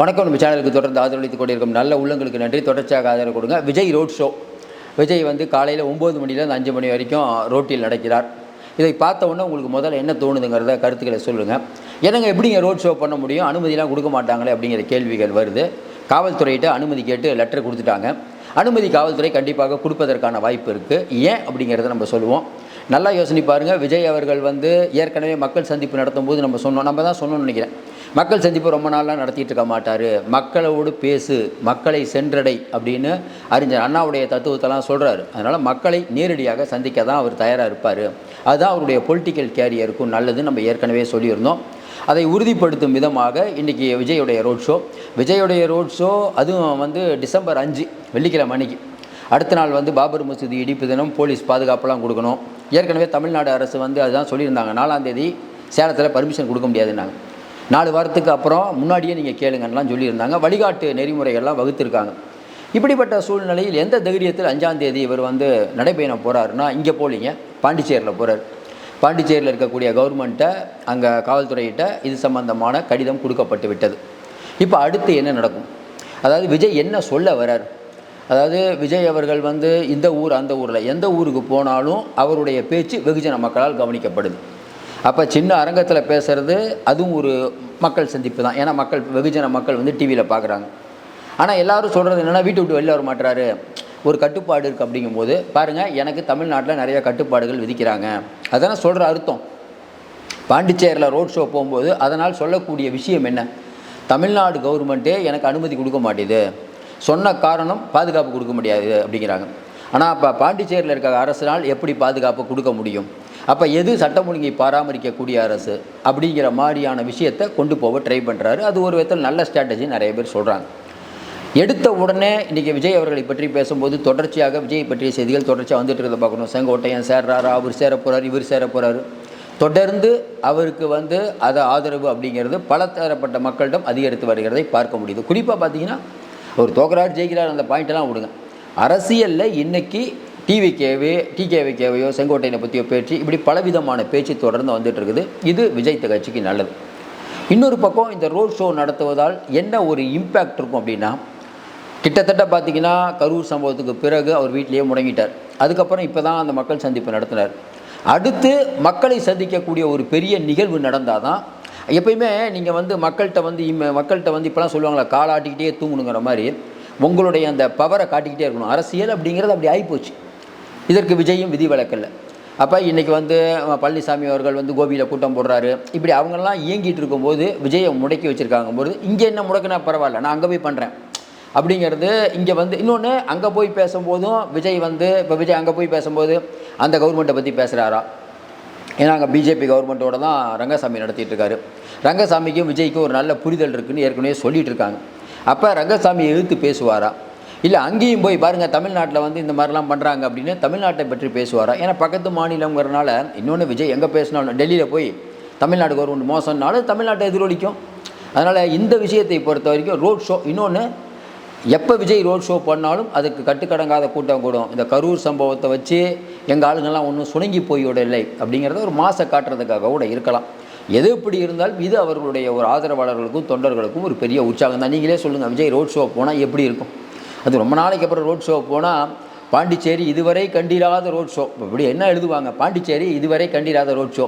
வணக்கம். நம்ம சேனலுக்கு தொடர்ந்து ஆதரவளித்துக் கொண்டிருக்கும் நல்ல உள்ளங்களுக்கு நன்றி. தொடர்ச்சியாக ஆதரவு கொடுங்க. Vijay road show. விஜய் வந்து காலையில் ஒம்பது மணிலேருந்து அஞ்சு மணி வரைக்கும் ரோட்டில் நடக்கிறார். இதை பார்த்த உடனே உங்களுக்கு முதல்ல என்ன தோணுதுங்கிறத கருத்துக்களை சொல்லுங்கள் என்னங்க எப்படிங்க ரோட் ஷோ பண்ண முடியும்? அனுமதிலாம் கொடுக்க மாட்டாங்களே அப்படிங்கிற கேள்விகள் வருது. காவல்துறையிட்ட அனுமதி கேட்டு லெட்டர் கொடுத்துட்டாங்க. அனுமதி காவல்துறை கண்டிப்பாக கொடுப்பதற்கான வாய்ப்பு இருக்குது ஏன் அப்படிங்கிறத நம்ம சொல்லுவோம். நல்லா யோசனை பாருங்கள் விஜய் அவர்கள் வந்து ஏற்கனவே மக்கள் சந்திப்பு நடத்தும் போது நம்ம சொன்னோம். நம்ம தான் சொன்னோம்னு நினைக்கிறேன். மக்கள் சந்திப்பு ரொம்ப நாளாக நடத்திட்டு இருக்க மாட்டார். மக்களோடு பேசு மக்களை சென்றடை அப்படின்னு அறிஞர் அண்ணாவுடைய தத்துவத்தெல்லாம் சொல்கிறாரு அதனால் மக்களை நேரடியாக சந்திக்க தான் அவர் தயாராக இருப்பார். அதுதான் அவருடைய பொலிட்டிக்கல் கேரியருக்கும் நல்லதுன்னு நம்ம ஏற்கனவே சொல்லியிருந்தோம். அதை உறுதிப்படுத்தும் விதமாக இன்றைக்கி விஜயுடைய ரோட் ஷோ விஜயுடைய ரோட் ஷோ அதுவும் வந்து டிசம்பர் அஞ்சு வெள்ளிக்கிழமை அன்னைக்கு. அடுத்த நாள் வந்து பாபர் மசூதி இடிப்பு தினம் போலீஸ் பாதுகாப்பெல்லாம் கொடுக்கணும். ஏற்கனவே தமிழ்நாடு அரசு வந்து அதுதான் சொல்லியிருந்தாங்க. நாலாம் தேதி சேலத்தில் பர்மிஷன் கொடுக்க முடியாதுன்னாங்க. நாலு வாரத்துக்கு அப்புறம் முன்னாடியே நீங்கள் கேளுங்கலாம் சொல்லியிருந்தாங்க. வழிகாட்டு நெறிமுறைகள்லாம் வகுத்திருக்காங்க. இப்படிப்பட்ட சூழ்நிலையில் எந்த தைரியத்தில் அஞ்சாந்தேதி இவர் வந்து நடைபயணம் போகிறாருன்னா இங்கே போலிங்க. பாண்டிச்சேரியில் போகிறார் பாண்டிச்சேரியில் இருக்கக்கூடிய கவர்மெண்ட்டை அங்கே காவல்துறையிட்ட இது சம்பந்தமான கடிதம் கொடுக்கப்பட்டு விட்டது. இப்போ அடுத்து என்ன நடக்கும்? அதாவது விஜய் என்ன சொல்ல வரார்? அதாவது விஜய் அவர்கள் வந்து இந்த ஊர் அந்த ஊரில் எந்த ஊருக்கு போனாலும் அவருடைய பேச்சு வெகுஜன மக்களால் கவனிக்கப்படுது. அப்போ சின்ன அரங்கத்தில் பேசுகிறது அதுவும் ஒரு மக்கள் சந்திப்பு தான். ஏன்னா மக்கள் வெகுஜன மக்கள் வந்து டிவியில் பார்க்குறாங்க ஆனால் எல்லோரும் சொல்கிறது என்னென்னா வீட்டை விட்டு வெளில வர மாட்டுறாரு ஒரு கட்டுப்பாடு இருக்குது அப்படிங்கும்போது பாருங்கள் எனக்கு தமிழ்நாட்டில் நிறைய கட்டுப்பாடுகள் விதிக்கிறாங்க. அதெல்லாம் சொல்கிற அர்த்தம். பாண்டிச்சேரியில் ரோட் ஷோ போகும்போது அதனால் சொல்லக்கூடிய விஷயம் என்ன? தமிழ்நாடு கவர்மெண்ட்டே எனக்கு அனுமதி கொடுக்க மாட்டேது. சொன்ன காரணம் பாதுகாப்பு கொடுக்க முடியாது அப்படிங்கிறாங்க. ஆனால் அப்போ பாண்டிச்சேரியில் இருக்க அரசினால் எப்படி பாதுகாப்பு கொடுக்க முடியும்? அப்போ எது சட்டம் ஒழுங்கை பராமரிக்கக்கூடிய அரசு அப்படிங்கிற மாதிரியான விஷயத்தை கொண்டு போக ட்ரை பண்ணுறாரு அது ஒரு விதத்தில் நல்ல ஸ்ட்ராட்டஜி நிறைய பேர் சொல்கிறாங்க எடுத்த உடனே இன்றைக்கி விஜய் அவர்களை பற்றி பேசும்போது தொடர்ச்சியாக விஜய் பற்றிய செய்திகள் தொடர்ச்சியாக வந்துட்டு இருக்கிறத பார்க்கணும். செங்கோட்டையன் சேர்றாரா? அவர் சேர போகிறார் இவர் சேர போகிறாரு தொடர்ந்து அவருக்கு வந்து அதை ஆதரவு அப்படிங்கிறது பல தரப்பட்ட மக்களிடம் அதிகரித்து வருகிறதை பார்க்க முடியுது. குறிப்பாக பார்த்தீங்கன்னா அவர் தோக்கரார் ஜெயிக்கிறார் அந்த பாயிண்டெல்லாம் விடுங்க. அரசியலில் இன்றைக்கி டிவிகேவே டிகேவிகேவையோ செங்கோட்டையனை பற்றியோ பேச்சு இப்படி பலவிதமான பேச்சு தொடர்ந்து வந்துட்டு இருக்குது இது விஜய் கட்சிக்கு நல்லது. இன்னொரு பக்கம் இந்த ரோட் ஷோ நடத்துவதால் என்ன ஒரு இம்பேக்ட் இருக்கும் அப்படின்னா கிட்டத்தட்ட பார்த்தீங்கன்னா கரூர் சம்பவத்துக்கு பிறகு அவர் வீட்டிலேயே முடங்கிட்டார். அதுக்கப்புறம் இப்போ தான் அந்த மக்கள் சந்திப்பு நடத்தினார். அடுத்து மக்களை சந்திக்கக்கூடிய ஒரு பெரிய நிகழ்வு நடந்தால் தான் எப்பயுமே நீங்கள் வந்து மக்கள்கிட்ட வந்து இம்ம மக்கள்கிட்ட வந்து இப்போலாம் சொல்லுவாங்களா காலாட்டிக்கிட்டே தூங்கணுங்கிற மாதிரி உங்களுடைய அந்த பவரை காட்டிக்கிட்டே இருக்கணும். அரசியல் அப்படிங்கிறது அப்படி ஆகிப்போச்சு இதற்கு விஜயும் விதி விலக்கல்ல. அப்போ இன்றைக்கி வந்து பழனிசாமி அவர்கள் வந்து கோபியில் கூட்டம் போடுறாரு. இப்படி அவங்கெல்லாம் இயங்கிட்டு இருக்கும்போது விஜயை முடக்கி வச்சுருக்காங்க. போது இங்கே என்ன முடக்குனா பரவாயில்ல நான் அங்கே போய் பண்ணுறேன் அப்படிங்கிறது இங்கே வந்து இன்னொன்று அங்கே போய் பேசும்போதும் விஜய் வந்து இப்போ விஜய் அங்கே போய் பேசும்போது அந்த கவர்மெண்ட்டை பற்றி பேசுகிறாரா ஏன்னா அங்கே பிஜேபி கவர்மெண்ட்டோட தான் ரங்கசாமி நடத்திட்டு இருக்காரு. ரங்கசாமிக்கும் விஜய்க்கும் ஒரு நல்ல புரிதல் இருக்குன்னு ஏற்கனவே சொல்லிகிட்டு இருக்காங்க. அப்போ ரங்கசாமி எதிர்த்து பேசுவாரா? இல்லை அங்கேயும் போய் பாருங்கள் தமிழ்நாட்டில் வந்து இந்த மாதிரிலாம் பண்ணுறாங்க அப்படின்னு தமிழ்நாட்டை பற்றி பேசுவாரா? ஏன்னா பக்கத்து மாநிலங்கிறனால இன்னொன்று விஜய் எங்கே பேசினாலும் டெல்லியில் போய் தமிழ்நாடு கவர்மெண்ட் மோசம்னாலும் தமிழ்நாட்டை எதிரொலிக்கும். அதனால் இந்த விஷயத்தை பொறுத்த வரைக்கும் ரோட் ஷோ இன்னொன்று எப்போ விஜய் ரோட் ஷோ பண்ணாலும் அதுக்கு கட்டுக்கடங்காத கூட்டம் கூடும். இந்த கரூர் சம்பவத்தை வச்சு எங்கள் ஆளுங்கள்லாம் ஒன்றும் சுணங்கி போய்விட இல்லை அப்படிங்கிறத ஒரு மாசை காட்டுறதுக்காக கூட இருக்கலாம். எது எப்படி இருந்தாலும் இது அவர்களுடைய ஒரு ஆதரவாளர்களுக்கும் தொண்டர்களுக்கும் ஒரு பெரிய உற்சாகம் தான் நீங்களே சொல்லுங்கள் விஜய் ரோட் ஷோ போனால் எப்படி இருக்கும்? அது ரொம்ப நாளைக்கு அப்புறம் ரோட் ஷோ போனால் பாண்டிச்சேரி இதுவரை கண்டிராத ரோட் ஷோ இப்படி என்ன எழுதுவாங்க? பாண்டிச்சேரி இதுவரை கண்டிராத ரோட் ஷோ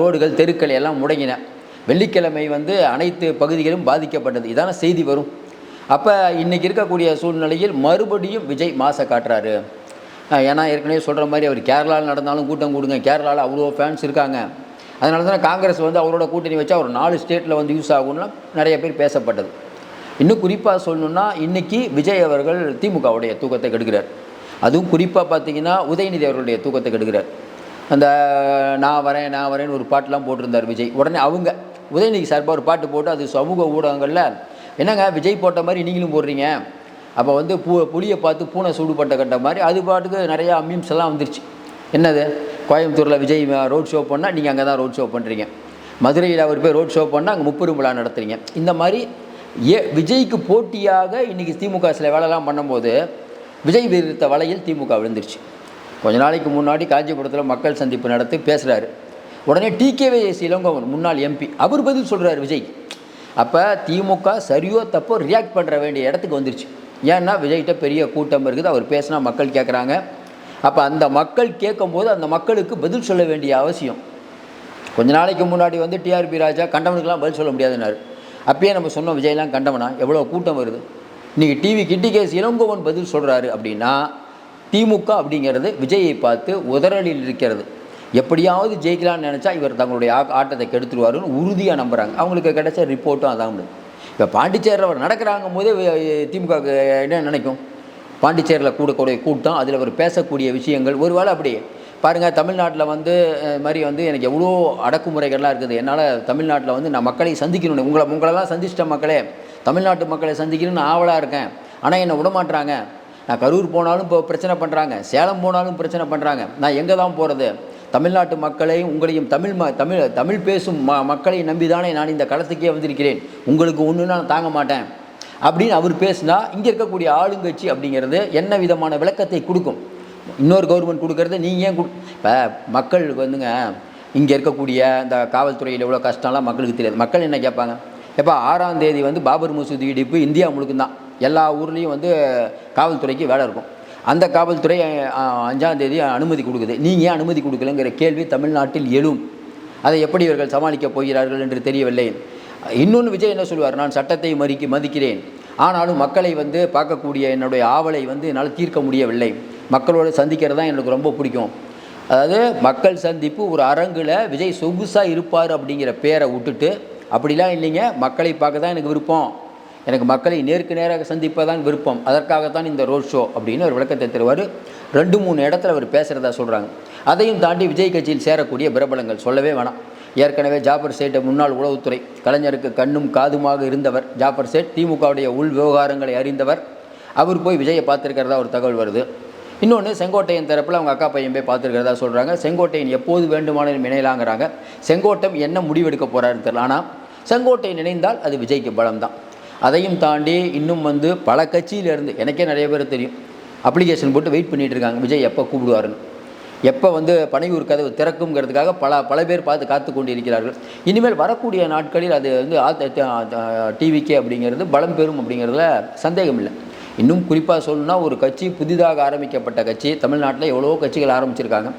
ரோடுகள் தெருக்கள் எல்லாம் முடங்கின. வெள்ளிக்கிழமை வந்து அனைத்து பகுதிகளும் பாதிக்கப்பட்டது. இதான செய்தி வரும். அப்போ இன்றைக்கி இருக்கக்கூடிய சூழ்நிலையில் மறுபடியும் விஜய் மாசை காட்டுறாரு. ஏன்னா ஏற்கனவே சொல்கிற மாதிரி அவர் கேரளாவில் நடந்தாலும் கூட்டம் கொடுங்க. கேரளாவில் அவ்வளோ ஃபேன்ஸ் இருக்காங்க. அதனால தான் காங்கிரஸ் வந்து அவரோட கூட்டணி வச்சு அவர் நாலு ஸ்டேட்டில் வந்து யூஸ் ஆகும்லாம் நிறைய பேர் பேசப்பட்டது. இன்னும் குறிப்பாக சொல்லணுன்னா இன்றைக்கி விஜய் அவர்கள் திமுகவுடைய தூக்கத்தை கெடுக்கிறார். அதுவும் குறிப்பாக பார்த்தீங்கன்னா உதயநிதி அவர்களுடைய தூக்கத்தை கெடுக்கிறார். அந்த நான் வரேன் நான் வரேன்னு ஒரு பாட்டெலாம் போட்டிருந்தார் விஜய். உடனே அவங்க உதயநிதி சார்பாக ஒரு பாட்டு போட்டு அது சமூக ஊடகங்களில் என்னங்க விஜய் போட்ட மாதிரி நீங்களும் போடுறீங்க? அப்போ வந்து பூ புளியை பார்த்து பூனை சூடுபட்ட கட்ட மாதிரி அது பாட்டுக்கு நிறையா மீம்ஸ் எல்லாம் வந்துருச்சு. என்னது? கோயம்புத்தூரில் விஜய் ரோட் ஷோ பண்ணால் நீங்கள் அங்கே தான் ரோட் ஷோ பண்ணுறீங்க மதுரையில் அவர் போய் ரோட் ஷோ பண்ணால் அங்கே முப்பெரும் விழா நடத்துறீங்க. இந்த மாதிரி ஏ விஜய்க்கு போட்டியாக இன்றைக்கி திமுக சில வேலைலாம் பண்ணும்போது விஜய் விருத்த வலையில் திமுக விழுந்துருச்சு. கொஞ்ச நாளைக்கு முன்னாடி காஞ்சிபுரத்தில் மக்கள் சந்திப்பு நடத்தி பேசுகிறாரு உடனே டிகேவிஎஸ் இளங்கோவன் முன்னாள் எம்பி அவர் பதில் சொல்கிறார் விஜய். அப்போ திமுக சரியோ தப்போ ரியாக்ட் பண்ணுற வேண்டிய இடத்துக்கு வந்துருச்சு. ஏன்னா விஜய்கிட்ட பெரிய கூட்டம் இருக்குது அவர் பேசினா மக்கள் கேட்குறாங்க அப்போ அந்த மக்கள் கேட்கும்போது அந்த மக்களுக்கு பதில் சொல்ல வேண்டிய அவசியம். கொஞ்ச நாளைக்கு முன்னாடி வந்து டிஆர்பி ராஜா கண்டவனுக்கெல்லாம் பதில் சொல்ல முடியாதுன்னாரு. அப்பயே நம்ம சொன்னோம் விஜய்லாம் கண்டவனா எவ்வளோ கூட்டம் வருது? இன்றைக்கி டிவி கிட்டி கேஸ் இளங்கோவன் பதில் சொல்கிறாரு அப்படின்னா திமுக அப்படிங்கிறது விஜயை பார்த்து உதறலில் இருக்கிறது. எப்படியாவது ஜெயிக்கலாம்னு நினச்சா இவர் தங்களுடைய ஆ- ஆட்டத்தை கெடுத்துருவாருன்னு உறுதியாக நம்புகிறாங்க அவங்களுக்கு கிடைச்ச ரிப்போர்ட்டும் அதான் உண்டு. இப்போ பாண்டிச்சேரியில் அவர் நடக்கிறாங்க போதே திமுக என்ன நினைக்கும்? பாண்டிச்சேரியில் கூடக்கூடிய கூட்டம் அதில் அவர் பேசக்கூடிய விஷயங்கள் ஒருவேளை அப்படியே பாருங்கள் தமிழ்நாட்டில் வந்து மாதிரி வந்து எனக்கு எவ்வளோ அடக்குமுறைகள்லாம் இருக்குது. என்னால் தமிழ்நாட்டில் வந்து நான் மக்களை சந்திக்கணும் உங்களை உங்களெல்லாம் சந்திச்சிட்ட மக்களே தமிழ்நாட்டு மக்களை சந்திக்கணும்னு ஆவலாக இருக்கேன். ஆனால் என்னை விடமாட்டுறாங்க நான் கரூர் போனாலும் இப்போ பிரச்சனை பண்ணுறாங்க சேலம் போனாலும் பிரச்சனை பண்ணுறாங்க நான் எங்கே தான் போகிறது தமிழ்நாட்டு மக்களையும் உங்களையும் தமிழ் ம தமிழ் தமிழ் பேசும் ம மக்களை நம்பி தானே நான் இந்த களத்துக்கே வந்திருக்கிறேன். உங்களுக்கு ஒன்று நான் தாங்க மாட்டேன். அப்படின்னு அவர் பேசினா இங்கே இருக்கக்கூடிய ஆளுங்கட்சி அப்படிங்கிறது என்ன விதமான விளக்கத்தை கொடுக்கும்? இன்னொரு கவர்மெண்ட் கொடுக்குறத நீங்கள் ஏன் கொடு இப்போ மக்களுக்கு வந்துங்க இங்கே இருக்கக்கூடிய இந்த காவல்துறையில் எவ்வளோ கஷ்டம்லாம் மக்களுக்கு தெரியாது. மக்கள் என்ன கேட்பாங்க? எப்போ ஆறாம் தேதி வந்து பாபர் மசூதி இடிப்பு இந்தியா முழுக்கும் தான் எல்லா ஊர்லேயும் வந்து காவல்துறைக்கு வேலை இருக்கும். அந்த காவல்துறை அஞ்சாம் தேதி அனுமதி கொடுக்குது. நீங்கள் ஏன் அனுமதி கொடுக்கலங்கிற கேள்வி தமிழ்நாட்டில் எழும். அதை எப்படி இவர்கள் சமாளிக்கப் போகிறார்கள் என்று தெரியவில்லை. இன்னொன்று விஜய் என்ன சொல்லுவார்? நான் சட்டத்தை மதிக்க மதிக்கிறேன். ஆனாலும் மக்களை வந்து பார்க்கக்கூடிய என்னுடைய ஆவலை வந்து என்னால் தீர்க்க முடியவில்லை. மக்களோடு சந்திக்கிறது தான் எனக்கு ரொம்ப பிடிக்கும். அதாவது மக்கள் சந்திப்பு ஒரு அரங்கில் விஜய் சொகுசாக இருப்பார் அப்படிங்கிற பேரை விட்டுட்டு அப்படிலாம் இல்லைங்க மக்களை பார்க்க தான் எனக்கு விருப்பம். எனக்கு மக்களை நேருக்கு நேராக சந்திப்பதான் விருப்பம். அதற்காகத்தான் இந்த ரோட் ஷோ அப்படின்னு ஒரு விளக்கத்தை தருவார். ரெண்டு மூணு இடத்துல அவர் பேசுகிறதா சொல்கிறாங்க அதையும் தாண்டி விஜய் கட்சியில் சேரக்கூடிய பிரபலங்கள் சொல்லவே வேணாம். ஏற்கனவே ஜாஃபர் சேட்டை முன்னாள் உளவுத்துறை கலைஞருக்கு கண்ணும் காதுமாக இருந்தவர். ஜாஃபர் சேட் திமுகவுடைய உள் விவகாரங்களை அறிந்தவர். அவர் போய் விஜயை பார்த்துருக்கிறதா ஒரு தகவல் வருது. இன்னொன்று செங்கோட்டையன் தரப்பில் அவங்க அக்கா பையன் போய் பார்த்துருக்கிறதா சொல்கிறாங்க செங்கோட்டையன் எப்போது வேண்டுமானாலும் இணையலாங்கிறாங்க. செங்கோட்டம் என்ன முடிவெடுக்க போகிறாருன்னு தெரியல. ஆனால் செங்கோட்டையன் இணைந்தால் அது விஜய்க்கு பலம் தான் அதையும் தாண்டி இன்னும் வந்து பல கட்சியிலேருந்து எனக்கே நிறைய பேர் தெரியும். அப்ளிகேஷன் போட்டு வெயிட் பண்ணிகிட்டு இருக்காங்க. விஜய் எப்போ கூப்பிடுவாருன்னு. எப்போ வந்து பனையூர் கதவு திறக்குங்கிறதுக்காக பல பல பேர் பார்த்து காத்து கொண்டிருக்கிறார்கள். இனிமேல் வரக்கூடிய நாட்களில் அது வந்து டிவிக்கே அப்படிங்கிறது பலம் பெறும் அப்படிங்கிறதுல சந்தேகம் இல்லை இன்னும் குறிப்பாக சொல்லணும்னா ஒரு கட்சி புதிதாக ஆரம்பிக்கப்பட்ட கட்சி தமிழ்நாட்டில் எவ்வளோ கட்சிகள் ஆரம்பிச்சிருக்காங்க.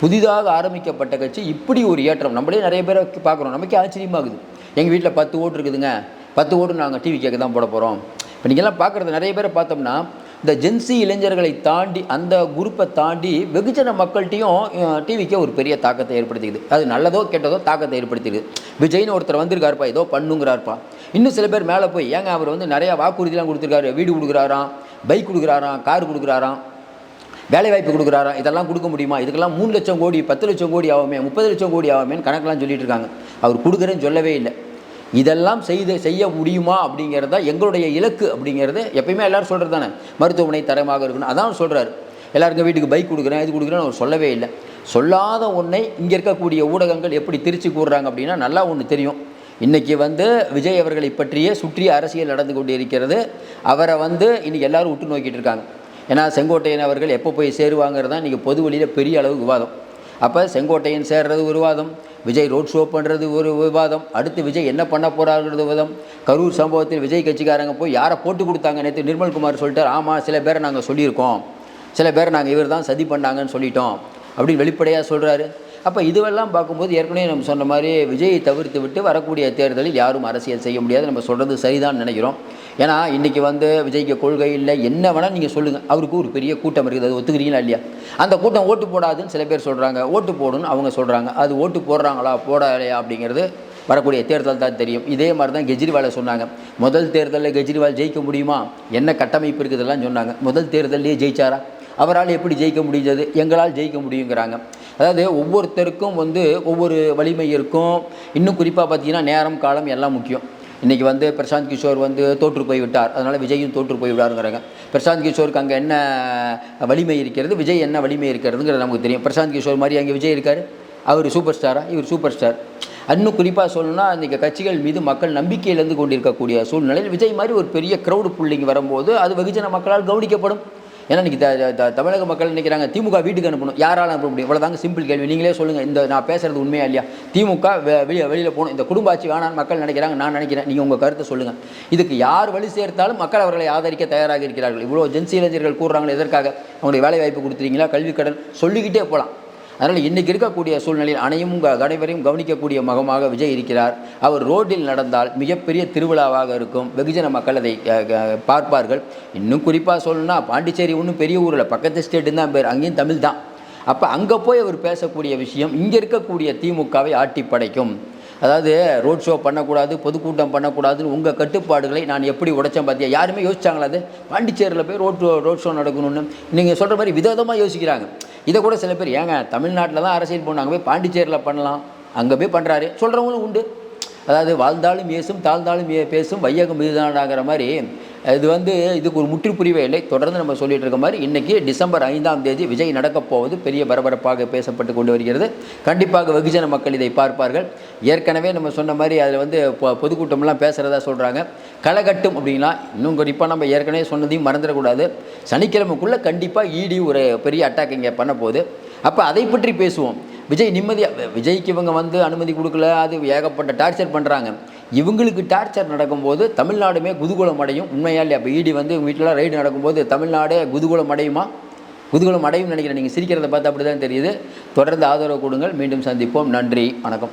புதிதாக ஆரம்பிக்கப்பட்ட கட்சி இப்படி ஒரு ஏற்றம் நம்மளே நிறைய பேரை பார்க்குறோம். நமக்கே ஆச்சரியமாகுது. எங்கள் வீட்டில் பத்து ஓட்டு இருக்குதுங்க. பத்து ஓட்டு நாங்கள் டிவி கேட்க தான் போட போகிறோம் இப்போ நீங்கள்லாம் பார்க்குறது நிறைய பேரை பார்த்தோம்னா இந்த ஜென்சி இளைஞர்களை தாண்டி அந்த குரூப்பை தாண்டி வெகுஜன மக்கள்கிட்டையும் டிவிக்கே ஒரு பெரிய தாக்கத்தை ஏற்படுத்திக்குது. அது நல்லதோ கெட்டதோ தாக்கத்தை ஏற்படுத்திக்குது. விஜய்னு ஒருத்தர் வந்திருக்காருப்பா ஏதோ பண்ணுங்கிறாருப்பா. இன்னும் சில பேர் மேலே போய் ஏங்க அவர் வந்து நிறையா வாக்குறுதிலாம் கொடுத்துருக்காரு. வீடு கொடுக்குறாராம் பைக் கொடுக்குறாராம் கார் கொடுக்குறாராம் வேலைவாய்ப்பு கொடுக்குறாராம். இதெல்லாம் கொடுக்க முடியுமா? இதுக்கெல்லாம் மூணு லட்சம் கோடி பத்து லட்சம் கோடி ஆகுமே முப்பது லட்சம் கோடி ஆகுமேன்னு கணக்கெல்லாம் சொல்லிட்டு இருக்காங்க. அவர் கொடுக்குறேன்னு சொல்லவே இல்லை. இதெல்லாம் செய்து செய்ய முடியுமா அப்படிங்கிறது தான் எங்களுடைய இலக்கு அப்படிங்கிறது எப்பயுமே எல்லோரும் சொல்கிறது தானே. மருத்துவமனை தரமாக இருக்கணும் அதான் சொல்கிறார் எல்லாருக்கும் வீட்டுக்கு பைக் கொடுக்குறேன் இது கொடுக்குறேன்னு அவர் சொல்லவே இல்லை. சொல்லாத ஒன்றை இங்கே இருக்கக்கூடிய ஊடகங்கள் எப்படி திருச்சி கூடுறாங்க அப்படின்னா நல்லா ஒன்று தெரியும். இன்றைக்கி வந்து விஜய் அவர்களை பற்றியே சுற்றி அரசியல் நடந்து கொண்டு இருக்கிறது அவரை வந்து இன்றைக்கி எல்லாரும் உற்று நோக்கிட்டு இருக்காங்க. ஏன்னா செங்கோட்டையன் அவர்கள் எப்போ போய் சேருவாங்கிறது தான் இன்றைக்கி பொது வழியில் பெரிய அளவு விவாதம். அப்போ செங்கோட்டையன் சேர்றது ஒரு விவாதம். விஜய் ரோட் ஷோ பண்ணுறது ஒரு விவாதம். அடுத்து விஜய் என்ன பண்ண போகிறாருங்கிறது விதம் கரூர் சம்பவத்தில் விஜய் கட்சிக்காரங்க போய் யாரை போட்டு கொடுத்தாங்க நேற்று நிர்மல்குமார் சொல்லிட்டார். ஆமாம் சில பேரை நாங்கள் சொல்லியிருக்கோம். சில பேர் நாங்கள் இவர் தான் சதி பண்ணாங்கன்னு சொல்லிட்டோம். அப்படின்னு வெளிப்படையாக சொல்கிறாரு அப்போ இதுவெல்லாம் பார்க்கும்போது ஏற்கனவே நம்ம சொன்ன மாதிரி விஜயை தவிர்த்து விட்டு வரக்கூடிய தேர்தலில் யாரும் அரசியல் செய்ய முடியாது. நம்ம சொல்கிறது சரிதான் நினைக்கிறோம். ஏன்னா இன்றைக்கி வந்து விஜய்க்கு கொள்கை இல்லை. என்ன வேணால் நீங்கள் சொல்லுங்கள் அவருக்கு ஒரு பெரிய கூட்டம் இருக்குது. அது ஒத்துக்கிறீங்களா இல்லையா? அந்த கூட்டம் ஓட்டு போடாதுன்னு சில பேர் சொல்கிறாங்க ஓட்டு போடுன்னு அவங்க சொல்கிறாங்க அது ஓட்டு போடுறாங்களா? போடலையா அப்படிங்கிறது வரக்கூடிய தேர்தல் தான் தெரியும். இதே மாதிரி தான் கெஜ்ரிவாலை சொன்னாங்க. முதல் தேர்தலில் கெஜ்ரிவால் ஜெயிக்க முடியுமா? என்ன கட்டமைப்பு இருக்குதெல்லாம் சொன்னாங்க. முதல் தேர்தலையே ஜெயிச்சாரா? அவரால் எப்படி ஜெயிக்க முடிஞ்சது? எங்களால் ஜெயிக்க முடியுங்கிறாங்க. அதாவது ஒவ்வொருத்தருக்கும் வந்து ஒவ்வொரு வலிமை இருக்கும். இன்னும் குறிப்பாக பார்த்தீங்கன்னா நேரம் காலம் எல்லாம் முக்கியம். இன்றைக்கி வந்து பிரசாந்த் கிஷோர் வந்து தோற்று போய் விட்டார் அதனால் விஜயும் தோற்று போய்விடாருங்கிறாங்க பிரசாந்த் கிஷோருக்கு அங்கே என்ன வலிமை இருக்கிறது? விஜய் என்ன வலிமை இருக்கிறதுங்கிறது நமக்கு தெரியும். பிரசாந்த் கிஷோர் மாதிரி அங்கே விஜய் இருக்கார். அவர் சூப்பர் ஸ்டாரா? இவர் சூப்பர் ஸ்டார். இன்னும் குறிப்பாக சொல்லணும்னா இன்றைக்கி கட்சிகள் மீது மக்கள் நம்பிக்கையிலேருந்து கொண்டிருக்கக்கூடிய சூழ்நிலையில் விஜய் மாதிரி ஒரு பெரிய க்ரௌடு புள்ளிங்க வரும்போது அது வெகுஜன மக்களால் கவனிக்கப்படும். ஏன்னா இன்னைக்கு த- த- தமிழக மக்கள் நினைக்கிறாங்க திமுக வீட்டுக்கு அனுப்பணும். யாரால அனுப்ப முடியும்? இவ்வளோதாங்க சிம்பிள் கேள்வி. நீங்களே சொல்லுங்கள் இந்த நான் பேசுறது உண்மையா இல்லையா? திமுக வெ- வெளியே வெளியில் போகணும். இந்த குடும்ப ஆட்சி வேணாம் மக்கள் நினைக்கிறாங்க நான் நினைக்கிறேன். நீங்கள் உங்கள் கருத்தை சொல்லுங்கள் இதுக்கு யார் வழி சேர்த்தாலும் மக்கள் அவர்களை ஆதரிக்க தயாராக இருக்கிறார்கள். இவ்வளோ ஜென்சி இளைஞர்கள் கூறுறாங்களே எதற்காக? அவங்களுக்கு வேலை வாய்ப்பு கொடுத்துறீங்களா கல்வி கடன். சொல்லிக்கிட்டே போகலாம். அதனால் இன்றைக்கி இருக்கக்கூடிய சூழ்நிலையில் அனையும் அனைவரையும் கவனிக்கக்கூடிய முகமாக விஜய் இருக்கிறார். அவர் ரோட்டில் நடந்தால் மிகப்பெரிய திருவிழாவாக இருக்கும். வெகுஜன மக்கள் அதை பார்ப்பார்கள். இன்னும் குறிப்பாக சொல்லணும்னா பாண்டிச்சேரி ஒன்றும் பெரிய ஊரில் பக்கத்து ஸ்டேட்டு தான் பேர். அங்கேயும் தமிழ் தான். அப்போ அங்கே போய் அவர் பேசக்கூடிய விஷயம் இங்கே இருக்கக்கூடிய திமுகவை ஆட்டி படைக்கும். அதாவது ரோட் ஷோ பண்ணக்கூடாது பொதுக்கூட்டம் பண்ணக்கூடாதுன்னு உங்கள் கட்டுப்பாடுகளை நான் எப்படி உடைச்சேன் பார்த்தியா யாருமே யோசிச்சாங்களா அது? பாண்டிச்சேரியில் போய் ரோட் ரோட் ஷோ நடக்கணும்னு. நீங்கள் சொல்கிற மாதிரி விதவிதமாக யோசிக்கிறாங்க. இதை கூட சில பேர் ஏங்க தமிழ்நாட்டில் தான் அரசியல் பண்ணாங்க போய் பாண்டிச்சேரியில் பண்ணலாம். அங்கே போய் பண்ணுறாரு சொல்கிறவங்களும் உண்டு. அதாவது வாழ்ந்தாலும் ஏசும் தாழ்ந்தாலும் பேசும் வையகம் இதுதானாங்கிற மாதிரி இது வந்து இதுக்கு ஒரு முற்றுப்புரிவே இல்லை. தொடர்ந்து நம்ம சொல்லிட்டு இருக்க மாதிரி இன்றைக்கி டிசம்பர் ஐந்தாம் தேதி விஜய் நடக்கப் போவது பெரிய பரபரப்பாக பேசப்பட்டு கொண்டு வருகிறது. கண்டிப்பாக வெகுஜன மக்கள் இதை பார்ப்பார்கள். ஏற்கனவே நம்ம சொன்ன மாதிரி அதில் வந்து பொ- பொதுக்கூட்டம்லாம் பேசுகிறதா சொல்கிறாங்க களகட்டும் அப்படின்னா இன்னும் குறிப்பாக நம்ம ஏற்கனவே சொன்னதையும் மறந்துடக்கூடாது. சனிக்கிழமைக்குள்ளே கண்டிப்பாக இடி ஒரு பெரிய அட்டாக் இங்கே பண்ண போகுது. அப்போ அதை பற்றி பேசுவோம். விஜய் நிம்மதியாக விஜய்க்கு இவங்க வந்து அனுமதி கொடுக்கல அது ஏகப்பட்ட டார்ச்சர் பண்ணுறாங்க இவங்களுக்கு டார்ச்சர் நடக்கும்போது தமிழ்நாடுமே குதூகூலம் அடையும். உண்மையா இல்லையா இப்போ இடி வந்து வீட்டில் ரைடு நடக்கும்போது தமிழ்நாடே குதூகூலம் அடையுமா? குதூகூலம் அடையும் நினைக்கிறேன். நீங்கள் சிரிக்கிறத பார்த்து அப்படி தான் தெரியுது. தொடர்ந்து ஆதரவு கொடுங்கள். மீண்டும் சந்திப்போம். நன்றி. வணக்கம்.